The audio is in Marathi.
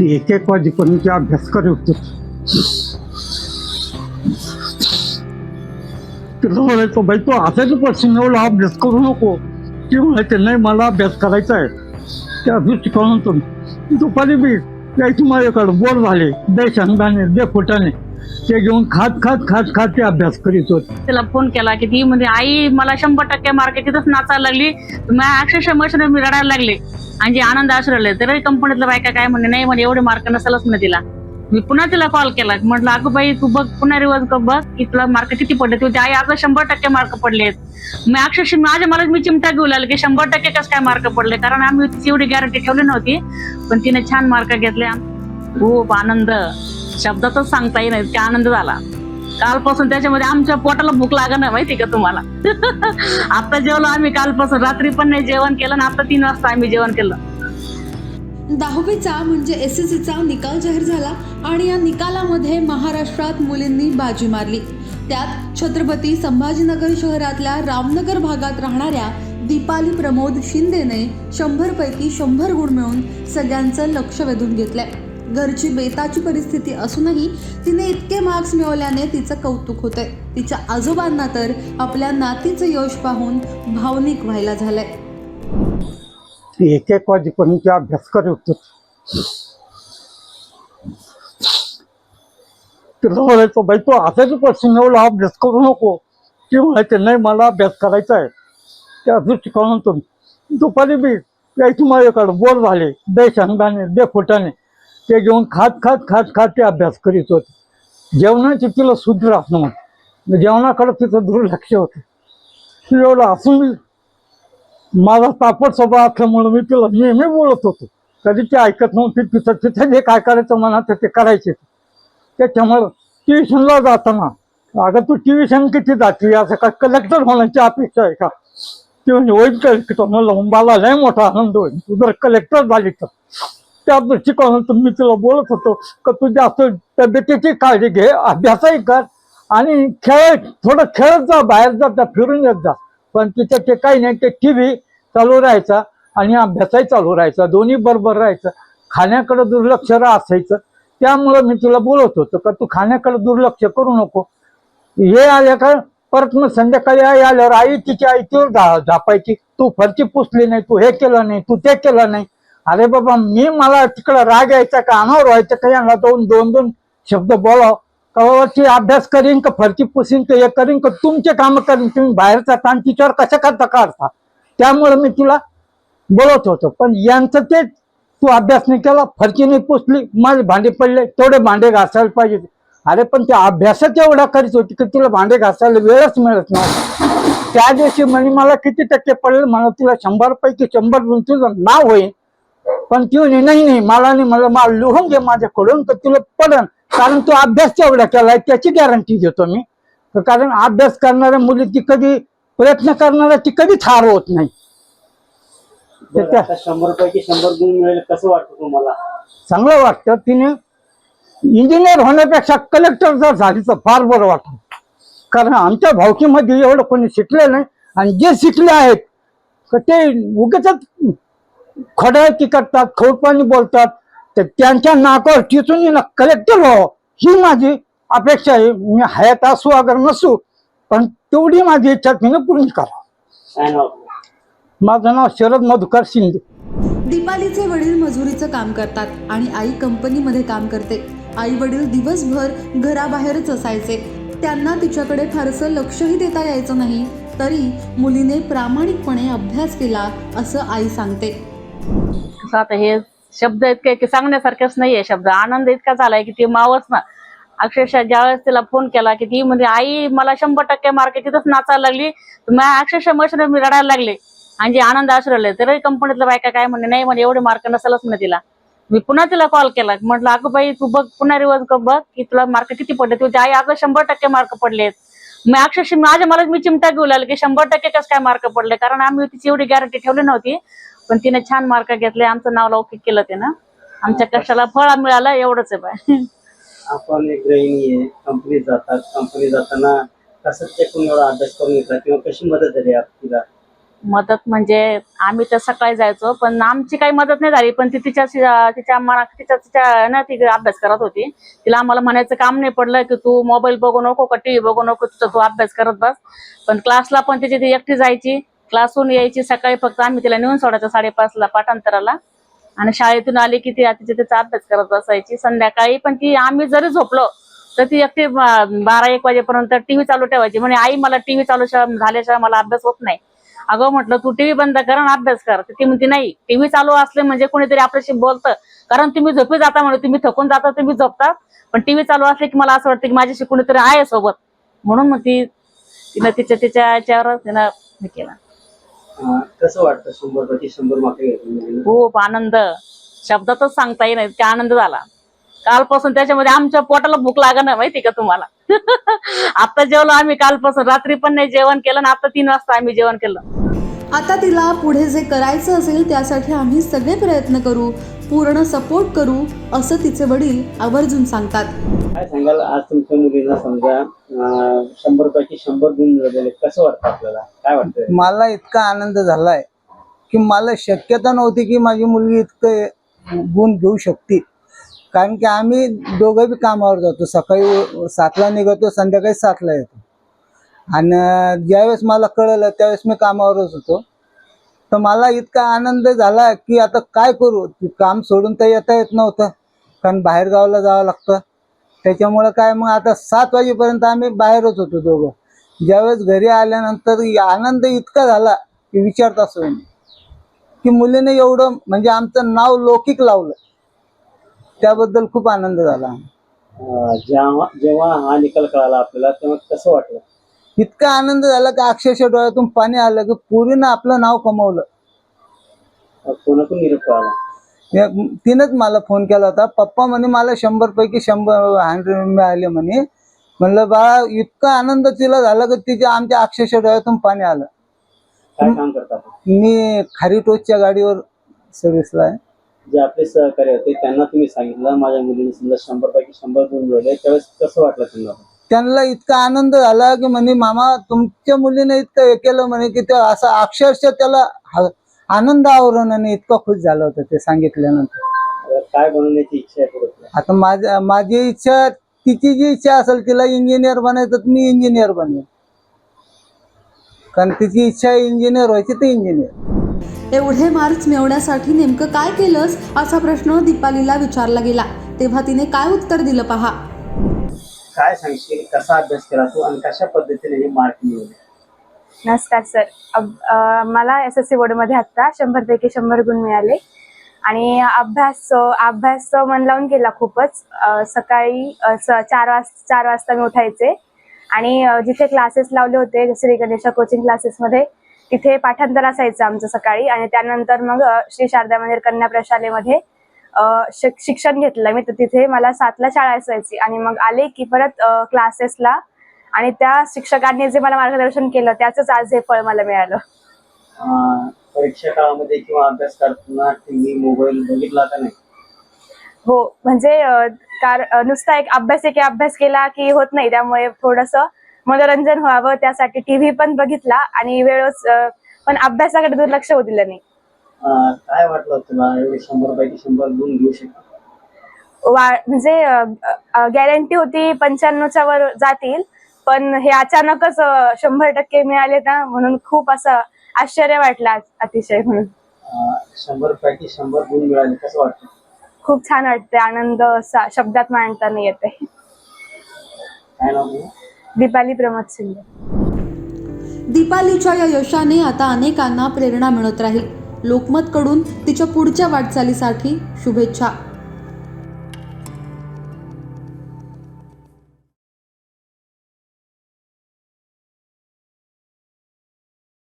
एक एक वाजेपर्यंत अभ्यास करत होतो तिला म्हणायचो बाई तू असायचं पासून एवढा अभ्यास करू नको ती म्हणायचे नाही मला अभ्यास करायचा आहे त्या तुम्ही दुपारी बी यायची माझ्याकडं बोर झाले दे शेंगदाणे दे फुटाणे ते घेऊन खात खात खात खात ते अभ्यास करीत होते. त्याला फोन केला की ती म्हणजे आई मला शंभर टक्के मार्क तिथंच नाचायला लागली. मी अक्षरशः मशीन मी रडायला लागले. आणि जे आनंद असू राहिले तरी बायका काय म्हणे नाही म्हणे एवढे मार्क नसलाच म्हणे तिला. मी पुन्हा तिला कॉल केला. म्हटलं अगं बाई तू बघ पुन्हा रिवर्स बघ की तुला मार्क किती पडले. तुझ्या आई अगं शंभर टक्के मार्क पडलेत मी अक्षरशः माझ्या मला मी चिमटा घेऊ लागले की शंभर टक्के कसं काय मार्क पडले? कारण आम्ही तिची एवढी गॅरंटी ठेवली नव्हती पण तिने छान मार्क घेतले खूप आनंद. शब्दातच सांगता येईल इतका आनंद झाला. कालपासून त्याच्यामध्ये आमच्या पोटाला भूक लागणार माहिती का तुम्हाला? आता जेवलो आम्ही कालपासून रात्री पण नाही जेवण केलं आणि आता तीन वाजता आम्ही जेवण केलं. दहावीचा म्हणजे एस एस सीचा निकाल जाहीर झाला आणि या निकालामध्ये महाराष्ट्रात मुलींनी बाजी मारली. त्यात छत्रपती संभाजीनगर शहरातल्या रामनगर भागात राहणाऱ्या दीपाली प्रमोद शिंदेने शंभरपैकी शंभर गुण मिळवून सगळ्यांचं लक्ष वेधून घेतलंय. घरची बेताची परिस्थिती असूनही तिने इतके मार्क्स मिळवल्याने तिचं कौतुक होतंय. तिच्या आजोबांना तर आपल्या नातीचं यश पाहून भावनिक व्हायला झालंय. एक एक वाजेपर्यंत अभ्यास करत होतो. तिला म्हणायचं बाई तू असाच पासून एवढा अभ्यास करू नको. ती म्हणायचे नाही मला अभ्यास करायचा आहे. त्या दृष्टिकोनातून. दुपारी बी यायची माझ्याकडं. बोर झाले. दे शेंगदाणे दे फुटाने ते घेऊन खात खात खात खात ते अभ्यास करीत होते. जेवणाची तिला सुध राहत नव्हतं. जेवणाकडे तिचं दुर्लक्ष होतं. ती एवढं असून माझा तापट स्वभाव असल्यामुळे मी तिला नेहमी बोलत होतो. कधी ती ऐकत नव्हती तिथं तिथं जे काय करायचं मनात ते करायचे. त्याच्यामुळं ट्युशनला जाताना अगं तू ट्युशन किती जाते? असं का कलेक्टर होण्याची अपेक्षा आहे का? ती म्हणजे होईल कलेक्टर म्हणलं मला लय मोठा आनंद होईल. तू जर कलेक्टर झाली तर. त्या दृष्टिकोनातून मी तिला बोलत होतो का तू जास्त तब्येतीची काळजी घे अभ्यासही कर आणि खेळ थोडं खेळत जा बाहेर जा जा, फिरून येत जा. पण तिथं ते काही नाही ते टी व्ही चालू राहायचा आणि अभ्यासही चालू राहायचा. दोन्ही बरोबर राहायचं. खाण्याकडे दुर्लक्ष असायचं. त्यामुळं मी तुला बोलत होतो का तू खाण्याकडे दुर्लक्ष करू नको. हे आल्या का परत मग संध्याकाळी आई आल्यावर आई तिची आईतीवर झा झापायची. तू फरची पुसली नाही तू हे केलं नाही तू ते केलं नाही. अरे बाबा मी मला तिकडं राग यायचा का? अनावर व्हायचं का? यांना दोन दोन दोन शब्द बोलाव. का ती अभ्यास करीन का? फरची पुसीन का? हे करीन का? तुमचे काम करीन. तुम्ही बाहेरचा ताण तिच्यावर कशा करता काढता त्यामुळे मी तुला बोलत होतो. पण यांचं ते तू अभ्यास नाही केला फरची नाही पुसली माझे भांडे पडले तेवढे भांडे घासायला पाहिजे. अरे पण ते अभ्यासात एवढा करीत होती की तुला भांडे घासायला वेळच मिळत नाही. त्या दिवशी म्हणे मला किती टक्के पडले? मला तुला शंभर पैकी शंभर गुण तुझं नाव होईल पण ती म्हणे नाही नाही मला नाही मला मला लिहून घे माझ्याकडून तर तुला पडन. कारण तू अभ्यास तेवढा केलाय त्याची गॅरंटी देतो मी. कारण अभ्यास करणाऱ्या मुली ती कधी प्रयत्न करणाऱ्या ती कधी ठार होत नाही. शंभर पैकी शंभर गुण मिळेल कसं वाटतं तुम्हाला? चांगलं वाटतं. तिने इंजिनियर होण्यापेक्षा कलेक्टर जर झाली तर फार बरं वाटतं. कारण आमच्या भावकीमध्ये एवढं कोणी शिकले नाही. आणि जे शिकले आहेत तर ते उगाच खडायची करतात खोडपाणी बोलतात तर त्यांच्या नाकावर टिचून ना कलेक्टर व्हावं. ही माझी अपेक्षा आहे. मी हयात असू अगर नसू पण तेवढी माझी इच्छा तिने पूर्ण करा? माझं नाव शरद मधुकर शिंदे. दीपालीचे वडील मजुरीचं काम करतात आणि आई कंपनीमध्ये काम करते. आई वडील दिवसभर घराबाहेरच असायचे. त्यांना तिच्याकडे फारसं लक्षही देता यायचं नाही. तरी मुलीने प्रामाणिकपणे अभ्यास केला असं आई सांगते. कसं आता हे शब्द इतके की सांगण्यासारखेच नाहीये. शब्द आनंद इतका झालाय की ते मावच ना अक्षरशः ज्यावेळेस तिला फोन केला की ती म्हणजे आई मला शंभर टक्के मार्क तिथंच नाचायला लागली. मग अक्षरशः मशीन मी रडायला लागले. आणि जे आनंद आश्रयले. तरी कंपनीतल्या बायका काय म्हणे नाही म्हणे एवढे मार्क नसेलच म्हणे तिला. मी पुन्हा तिला कॉल केला. म्हटलं अगं बाई तू बघ पुन्हा रिवर्स बघ की तुला मार्क किती पडले. तुझ्या आई अगं शंभर टक्के मार्क पडलेत. मी अक्षरशः माझ्या मला मी चिमटा घेऊ लागले की शंभर टक्के कसं काय मार्क पडले? कारण आम्ही तिची एवढी गॅरंटी ठेवली नव्हती. पण तिने छान मार्क घेतले. आमचं नाव लौकिक केलं तिनं. आमच्या कष्टाला फळ मिळालं एवढंच आहे बाय आपण एक गृहिणी आहे कंपनीत जातात. कंपनीत जाताना कसं ते कोणी एवढा अभ्यास करून घेतला किंवा कशी मदत झाली आप- तिला मदत म्हणजे आम्ही तर सकाळी जायचो पण आमची काही मदत नाही झाली. पण ती तिच्या तिच्या मना तिच्या तिच्या ना ती अभ्यास करत होती. तिला आम्हाला म्हणायचं काम नाही पडलं की तू मोबाईल बघू नको का टीव्ही बघू नको? तुझा तू अभ्यास करत बस. पण क्लासला पण तिची ती एकटी जायची. क्लासहून यायची सकाळी फक्त आम्ही तिला नेऊन सोडायचो साडेपाचला पाठांतराला. आणि शाळेतून आली की ती तिचे तिचा अभ्यास करत बसायची. संध्याकाळी पण ती आम्ही जरी झोपलो तर ती एकटी बारा एक वाजेपर्यंत टीव्ही चालू ठेवायची. म्हणजे आई मला टीव्ही चालू झाल्याशिवाय मला अभ्यास होत नाही. अगं म्हटलं तू टीव्ही बंद कर आणि अभ्यास कर. ती म्हणते नाही टीव्ही चालू असले म्हणजे कोणीतरी आपल्याशी बोलतं. कारण तुम्ही झोपी जाता म्हणजे तुम्ही थकून जाता तुम्ही झोपता. पण टीव्ही चालू असले की मला असं वाटतं की माझ्याशी कोणीतरी आहे सोबत. म्हणून मग ती तिनं तिच्या तिच्या याच्यावर तिनं हे केलं. कसं वाटतं शंभर पैकी शंभर मार्क घेतले मुलीने? खूप आनंद. शब्दातच सांगता येईल इतका आनंद झाला. कालपासून त्याच्यामध्ये आमच्या पोटाला भूक लागणार माहिती का तुम्हाला? आता जेवलो आम्ही कालपासून रात्री पण नाही जेवण केलं ना आता तीन वाजता आम्ही जेवण केलं. आता तिला पुढे जे करायचं असेल त्यासाठी आम्ही सगळे प्रयत्न करू. पूर्ण सपोर्ट करू असं तिचे वडील आवर्जून सांगतात. काय सांगाल? आज तुमच्या मुलीला समजा शंभर पैकी शंभर गुण मिळालेले कसं वाटतं आपल्याला? काय वाटतं मला इतका आनंद झालाय की मला शक्यता नव्हती की माझी मुलगी इतकं गुण घेऊ शकते कारण की आम्ही दोघं बी कामावर जातो. सकाळी सातला निघतो संध्याकाळी सातला येतो. आणि ज्यावेळेस मला कळलं त्यावेळेस मी कामावरच होतो. तर मला इतका आनंद झाला की आता काय करू? काम सोडून तर येता येत नव्हतं. कारण बाहेर गावाला जावं लागतं. त्याच्यामुळं काय मग आता सात वाजेपर्यंत आम्ही बाहेरच होतो दोघं. ज्यावेळेस घरी आल्यानंतर आनंद इतका झाला की विचारता असो की मुलीने एवढं म्हणजे आमचं नाव लौकिक लावलं. त्याबद्दल खूप आनंद झाला. जेव्हा जेव्हा हा निकाल कळाला आपल्याला तेव्हा कसं वाटलं? इतका आनंद झाला की अक्षरशः डोळ्यातून पाणी आलं की पुरीनं आपलं नाव कमवलं. कोणाकडून निरोप तिनंच मला फोन केला होता. पप्पा म्हणे मला शंभर पैकी शंभर हंड्रेड मिळाले म्हणे. म्हणलं बाळा इतका आनंद तिला झाला की तिच्या आमच्या अक्षरशः डोळ्यातून पाणी आलं. काय काम करतात मी खारी टोचच्या गाडीवर सर्व्हिसला आहे. जे आपले सहकारी होते त्यांना तुम्ही सांगितलं माझ्या मुलीने समजा शंभर पैकी शंभर गुण मिळवले त्यावेळेस कसं वाटलं त्यांना त्यांना इतका आनंद झाला की म्हणे मामा तुमच्या मुलीने इतकं हे केलं म्हणे की ते असं अक्षरशः त्याला आनंद आवरणाने इतकं खुश झालं होतं ते सांगितल्यानंतर. काय बनवण्याची इच्छा आहे? आता माझ्या माझी इच्छा तिची जी इच्छा असेल तिला इंजिनियर बनायचं तर मी इंजिनियर बनेन. कारण तिची इच्छा इंजिनियर व्हायची तर इंजिनियर. एवढे मार्क्स मिळवण्यासाठी नेमकं काय केलंस असा प्रश्न दीपालीला विचारला गेला. तेव्हा तिने काय उत्तर दिलं पहा? काय सांगशील? कसा अभ्यास केला तू आणि कशा पद्धतीने हे मार्क मिळवले? नमस्कार सर अब- अ, मला एस एस सी बोर्डमध्ये आत्ता शंभरपैकी शंभर गुण मिळाले. आणि अभ्यास अभ्यास मन लावून केला खूपच. अ, सकाळी अ, स- चार वाज चार वाजता मी उठायचे. आणि अ, जिथे क्लासेस लावले होते श्री गणेशा कोचिंग क्लासेसमध्ये तिथे पाठांतर असायचं आमचं सकाळी. आणि त्यानंतर मग अ, श्री शारदा मंदिर कन्या प्रशालेमध्ये शिक्षण घेतलं मी तर तिथे मला सातला शाळा असायची आणि मग आले की परत क्लासेसला आणि त्या शिक्षकांनी जे मला मार्गदर्शन केलं त्याचंच आज हे फळ मला मिळालं. परीक्षा काळामध्ये किंवा अभ्यास करताना मोबाईल बघितला का नाही? हो म्हणजे कार नुसता एक अभ्यास एक अभ्यास केला की होत नाही. त्यामुळे थोडस मनोरंजन व्हावं त्यासाठी टीव्ही पण बघितला आणि वेळच अ, पण अभ्यासाकडे दुर्लक्ष होऊ दिलं नाही. काय वाटलं तुला? एवढे शंभर पैकी शंभर गुण घेऊ शकतो. वा म्हणजे गॅरंटी होती पंच्याण्णवच्या वर जातील पण हे अचानकच शंभर टक्के मिळाले ना म्हणून खूप असं आश्चर्य वाटलं अतिशय म्हणून. शंभर पैकी शंभर गुण मिळाले कसं वाटतं? खूप छान वाटते आनंद असा शब्दात मांडता नाही येते काय नाव तुझं? दीपाली प्रमोद शिंदे. दीपालीच्या या यशाने आता अनेकांना प्रेरणा मिळत राहील. लोकमतकडून तिच्या पुढच्या वाटचालीसाठी शुभेच्छा.